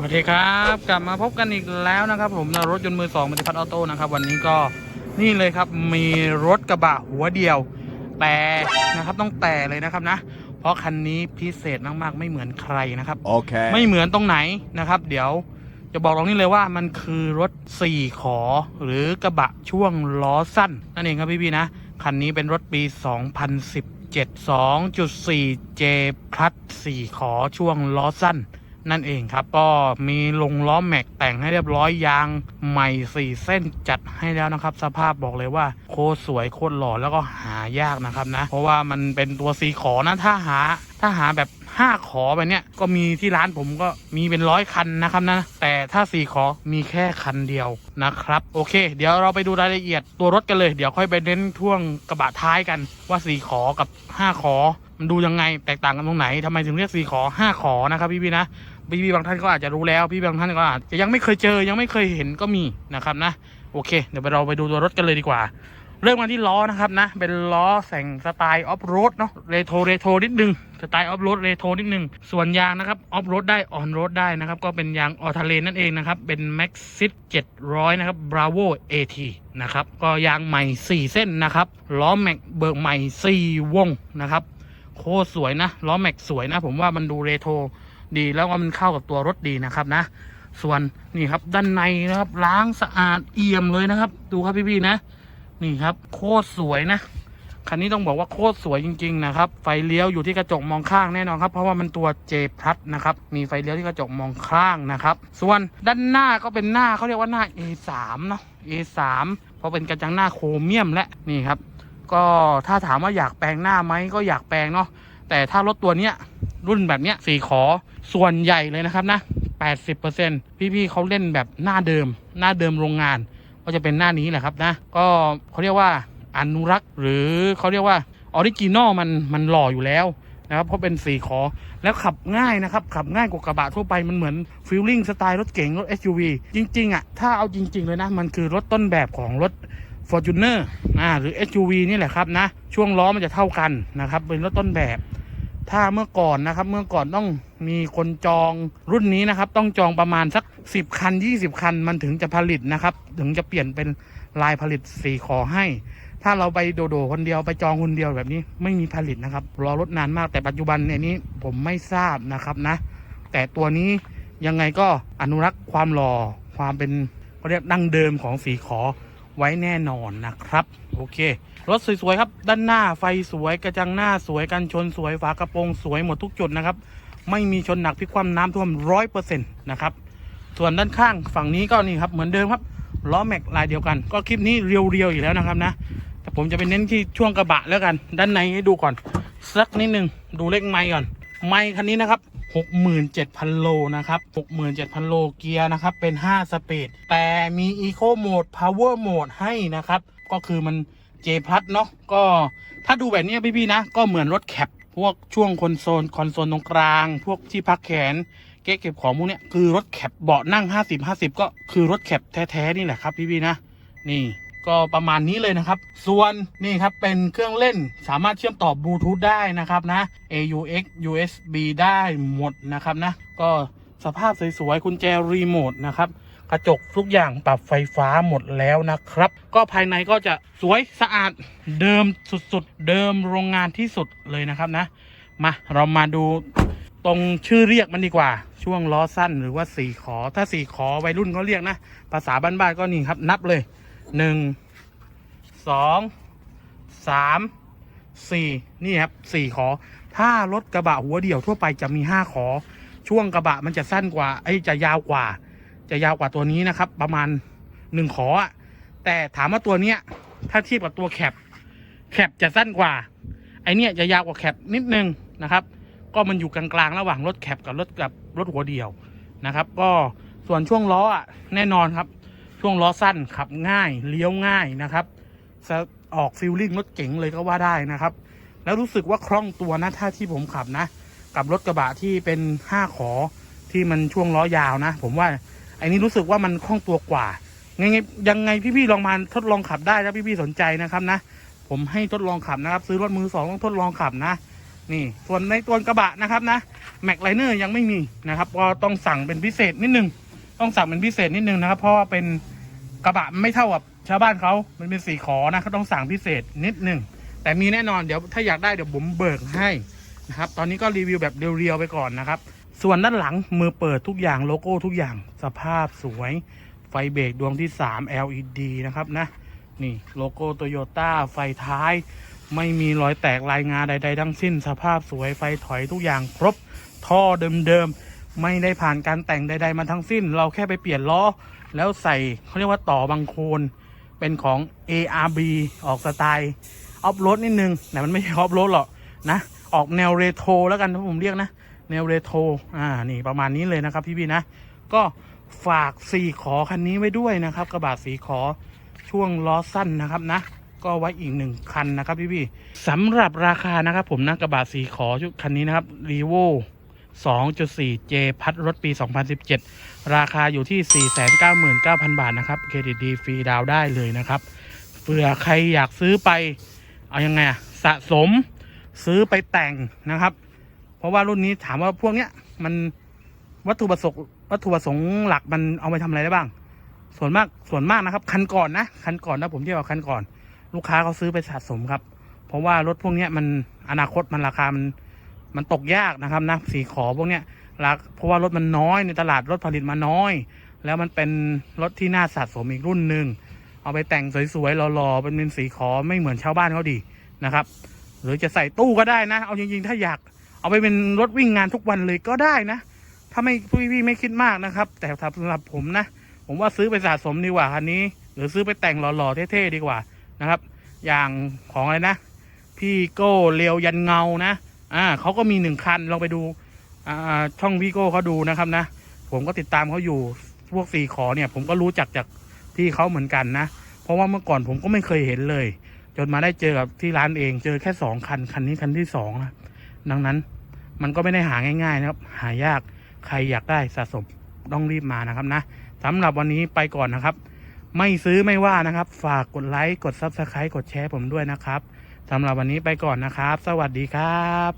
วัสดีครับกลับมาพบกันอีกแล้วนะครับ ผมรถยนต์มือสองมัติพัฒน์ออโต้นะครับ วันนี้ก็นี่เลยครับมีรถกระบะหัวเดียว แต่นะครับต้องแต่เลยนะครับนะ เพราะคันนี้พิเศษมากๆ ไม่เหมือนใครนะครับ Okay. ไม่เหมือนตรงไหนนะครับ เดี๋ยวจะบอกตรงนี้เลยว่ามันคือรถ4ขอ หรือกระบะช่วงล้อสั้นนั่นเองครับพี่ๆนะคันนี้เป็นรถปี 2017 2.4 J Plus 4ขอช่วงล้อสั้น นั่นเองครับ ก็มีลงล้อแม็กแต่งให้เรียบร้อยยางใหม่4เส้นจัดให้แล้วนะครับ สภาพบอกเลยว่าโคตรสวยโคตรหล่อแล้วก็หายากนะครับนะ เพราะว่ามันเป็นตัวสีขอนะถ้าหา ถ้าหาแบบ5ขอไปเนี้ยก็มีที่ร้านผมก็มีเป็นร้อยคันนะครับนะ แต่ถ้า4ขอมีแค่คันเดียวนะครับ โอเค เดี๋ยวเราไปดูรายละเอียดตัวรถกันเลย เดี๋ยวค่อยไปเน้นท่วงกระบะท้ายกันว่า4ขอกับ5ขอมันดูยังไงแตกต่างกันตรงไหนทำไมถึงเรียก4ขอ5ขอนะครับพี่ๆนะ พี่พี่บางท่านก็อาจจะรู้แล้ว พี่บางท่านก็อาจจะยังไม่เคยเจอยังไม่เคยเห็นก็มีนะครับนะ โอเค เดี๋ยวเราไปดูตัวรถกันเลยดีกว่า เริ่มกันที่ล้อนะครับนะ เป็นล้อแต่งสไตล์ออฟโรดเนาะเรโทรเรโทรนิดนึงสไตล์ออฟโรดเรโทรนิดนึงส่วนยางนะครับออฟโรดได้ออนโรดได้นะครับ ก็เป็นยางออทาเลนนั่นเองนะครับ เป็น Max ซิ700นะครับ Bravo AT นะครับก็ยางใหม่ 4 เส้นนะครับล้อแม็กเบิกใหม่ 4 วงนะครับโคตรสวยนะล้อแม็กสวยนะ ผมว่ามันดูเรโทร ดีแล้วก็มันเข้ากับตัวรถดีนะครับนะ ส่วนนี่ครับด้านในนะครับล้างสะอาดเอี่ยมเลยนะครับ ดูครับพี่ๆนะ นี่ครับ โคตรสวยนะคันนี้ต้องบอกว่าโคตรสวยจริงๆนะครับ ไฟเลี้ยวอยู่ที่กระจกมองข้างแน่นอนครับ เพราะว่ามันตัว J Plus นะครับ มีไฟเลี้ยวที่กระจกมองข้างนะครับ ส่วนด้านหน้าก็เป็นหน้าเขาเรียกว่าหน้า A3 เนาะ A3 เพราะเป็นกระจังหน้าโครเมียมและ นี่ครับ ก็ถ้าถามว่าอยากแปลงหน้าไหมก็อยากแปลงเนาะ แต่ถ้ารถตัวเนี้ย รุ่นแบบเนี้ยสี่ขอส่วนใหญ่เลยนะครับนะ 80%พี่ๆเขาเล่นแบบหน้าเดิม หน้าเดิมโรงงาน ก็จะเป็นหน้านี้แหละครับนะ ก็เขาเรียกว่าอนุรักษ์หรือเขาเรียกว่าออริจินอลมันมันหล่ออยู่แล้วนะครับเพราะเป็นสีขอแล้วขับง่ายนะครับ ขับง่ายกว่ากระบะทั่วไปมันเหมือนฟิลลิ่งสไตล์รถเก๋งรถ SUV จริง ๆ อะ ถ้าเอาจริง ๆ เลยนะ มันคือรถต้นแบบของรถ Fortuner อ่าหรือ SUV นี่แหละครับนะ ช่วงล้อมันจะเท่ากันนะครับ เป็นรถต้นแบบ ถ้าเมื่อก่อนนะครับ เมื่อก่อนต้องมีคนจองรุ่นนี้นะครับ ต้องจองประมาณสัก 10 คัน 20 คันมันถึงจะผลิตนะครับ ถึงจะเปลี่ยนเป็นลายผลิตสีขอให้ ถ้าเราไปโดโดคนเดียวไปจองคนเดียวแบบนี้ไม่มีผลิตนะครับ รอรถนานมากแต่ปัจจุบันเนี่ยนี้ผมไม่ทราบนะครับนะ แต่ตัวนี้ยังไงก็อนุรักษ์ความหล่อความเป็นเขาเรียกดั้งเดิมของสีขอไว้แน่นอนนะครับ โอเค รถสวยๆครับ ด้านหน้าไฟสวยกระจังหน้าสวยกันชนสวยฝากระโปรงสวยหมดทุกจุดนะครับ ไม่มีชนหนักพลิกคว่ำน้ำท่วมร้อยเปอร์เซ็นต์นะครับ ส่วนด้านข้างฝั่งนี้ก็นี่ครับเหมือนเดิมครับล้อแม็กลายเดียวกัน ก็คลิปนี้เรียวๆอยู่แล้วนะครับนะ แต่ผมจะไปเน้นที่ช่วงกระบะแล้วกัน ด้านในให้ดูก่อน สักนิดนึงดูเลขไมค์ก่อน ไมค์คันนี้นะครับ67,000 โล นะครับ 67,000 โล เกียร์ นะครับ เป็น 5 สปีด แต่มี Eco Mode Power Mode ให้นะครับ ก็คือมัน J Plus เนาะก็ถ้าดูแบบนี้พี่ๆนะ ก็เหมือนรถแคปพวกช่วงคอนโซลคอนโซลตรงกลาง พวกที่พักแขนเก๊เก็บของพวกเนี้ยคือรถแคปเบาะนั่ง 50 50 ก็คือรถแคปแท้ๆนี่แหละครับพี่ๆนะ นี่ก็ประมาณนี้เลยนะครับ ส่วนนี่ครับเป็นเครื่องเล่นสามารถเชื่อมต่อบลูทูธได้นะครับนะ AUX USB ได้หมดนะครับนะ ก็สภาพสวยๆคุณแจรีโมทนะครับ กระจกทุกอย่างปรับไฟฟ้าหมดแล้วนะครับ ก็ภายในก็จะสวยสะอาดเดิมสุดๆ เดิมโรงงานที่สุดเลยนะครับนะ มาเรามาดูตรงชื่อเรียกมันดีกว่า ช่วงล้อสั้นหรือว่าสี่ขอ ถ้าสี่ขอวัยรุ่นเขาเรียกนะ ภาษาบ้านๆก็นี่ครับ นับเลยหนึ่งสองสามสี่นี่ครับสี่ขอ ถ้ารถกระบะหัวเดี่ยวทั่วไปจะมีห้าขอ ช่วงกระบะมันจะสั้นกว่าไอ้จะยาวกว่า จะยาวกว่าตัวนี้นะครับ ประมาณหนึ่งขอแต่ถามว่าตัวเนี้ย ถ้าเทียบกับตัวแคปแคปจะสั้นกว่า ไอเนี้ยจะยาวกว่าแคปนิดนึงนะครับ ก็มันอยู่กลางๆระหว่างรถแคปกับรถกับรถหัวเดี่ยวนะครับ ก็ส่วนช่วงล้ออะแน่นอนครับ ช่วงล้อสั้นขับง่ายเลี้ยวง่ายนะครับจะออกฟิลลิ่งรถเก๋งเลยก็ว่าได้นะครับ แล้วรู้สึกว่าคล่องตัวนะถ้าที่ผมขับนะ กับรถกระบะที่เป็นห้าขอที่มันช่วงล้อยาวนะ ผมว่า อ้นี้รู้สึกว่ามันคล่องตัวกว่าไงไงยังไงพี่ๆลองมาทดลองขับได้ถ้าพี่ๆสนใจนะครับนะ ผมให้ทดลองขับนะครับ ซื้อรถมือสองต้องทดลองขับนะ นี่ ส่วนในตัวกระบะนะครับนะแม็กไลเนอร์ยังไม่มีนะครับก็ต้องสั่งเป็นพิเศษนิดนึงต้องสั่งเป็นพิเศษนิดนึงนะครับ เพราะว่าเป็นกระบะไม่เท่ากับชาวบ้านเขามันเป็นสีขอนะเขาต้องสั่งพิเศษนิดนึงแต่มีแน่นอนเดี๋ยวถ้าอยากได้เดี๋ยวผมเบิกให้นะครับ ตอนนี้ก็รีวิวแบบเรียวๆไปก่อนนะครับ ส่วนด้านหลังมือเปิดทุกอย่างโลโก้ทุกอย่างสภาพสวยไฟเบรกดวงที่ 3 LED นะครับนะ นี่โลโก้โตโยต้าไฟท้าย ไม่มีรอยแตกรายงาใด ๆ ทั้งสิ้น สภาพสวยไฟถอยทุกอย่างครบท่อเดิมๆ ไม่ได้ผ่านการแต่งใด ๆ มาทั้งสิ้น เราแค่ไปเปลี่ยนล้อ แล้วใส่เขาเรียกว่าต่อบางโคน เป็นของ ARB ออกสไตล์ออฟโรดนิดนึงแต่มันไม่ใช่ออฟโรดหรอกนะ ออกแนวเรโทรแล้วกันถ้าผมเรียกนะ แนวเรโทรอ่านี่ประมาณนี้เลยนะครับพี่ๆนะ ก็ฝากสี่ขอคันนี้ไว้ด้วยนะครับกระบะสีขอช่วงล้อสั้นนะครับนะ ก็ไว้อีกหนึ่งคันนะครับพี่ๆสำหรับราคานะครับผมนะกระบะสีขอชุดคันนี้นะครับ r ีโว 2.4 J พัดรถปี 2017 ราคาอยู่ที่ 499,000 บาทนะครับเครดิตดีฟรีดาวได้เลยนะครับเผื่อใครอยากซื้อไป เอายังไงอะสะสมซื้อไปแต่งนะครับ ราะว่ารุ่นนี้ถามว่าพวกเนี้ยมันวัตถุประสงค์วัตถุประสงค์หลักมันเอาไปทำอะไรได้บ้าง ส่วนมากส่วนมากนะครับ คันก่อนนะคันก่อนนะผมเทียบกับคันก่อน ลูกค้าเขาซื้อไปสะสมครับ เพราะว่ารถพวกเนี้ยมันอนาคตมันราคามันมันตกยากนะครับนะสีขอพวกเนี้ยราเพราะว่ารถมันน้อยในตลาดรถผลิตมาน้อย แล้วมันเป็นรถที่น่าสะสมอีกรุ่นหนึ่งเอาไปแต่งสวยๆหล่อๆเป็นเป็นสีขอไม่เหมือนชาวบ้านเขาดีนะครับ หรือจะใส่ตู้ก็ได้นะ เอาจริงๆ ถ้าอยาก เอาไปเป็นรถวิ่งงานทุกวันเลยก็ได้นะ ถ้าไม่พี่ๆไม่คิดมากนะครับ แต่สำหรับผมนะ ผมว่าซื้อไปสะสมดีกว่าคันนี้ หรือซื้อไปแต่งหล่อๆเท่ๆดีกว่านะครับ อย่างของอะไรนะ พี่โก้เลียวยันเงานะ อ่าเขาก็มีหนึ่งคันลองไปดูอ่าช่องพี่โก้เขาดูนะครับนะ ผมก็ติดตามเขาอยู่พวกสี่ขอเนี่ย ผมก็รู้จักจากที่เขาเหมือนกันนะ เพราะว่าเมื่อก่อนผมก็ไม่เคยเห็นเลย จนมาได้เจอกับที่ร้านเองเจอแค่สองคันคันนี้คันที่สองนะดังนั้น มันก็ไม่ได้หาง่ายๆนะครับ หายากใครอยากได้สะสมต้องรีบมานะครับนะสำหรับวันนี้ไปก่อนนะครับ ไม่ซื้อไม่ว่านะครับ ฝากกดไลค์กด Subscribe กดแชร์ผมด้วยนะครับสำหรับวันนี้ไปก่อนนะครับ สวัสดีครับ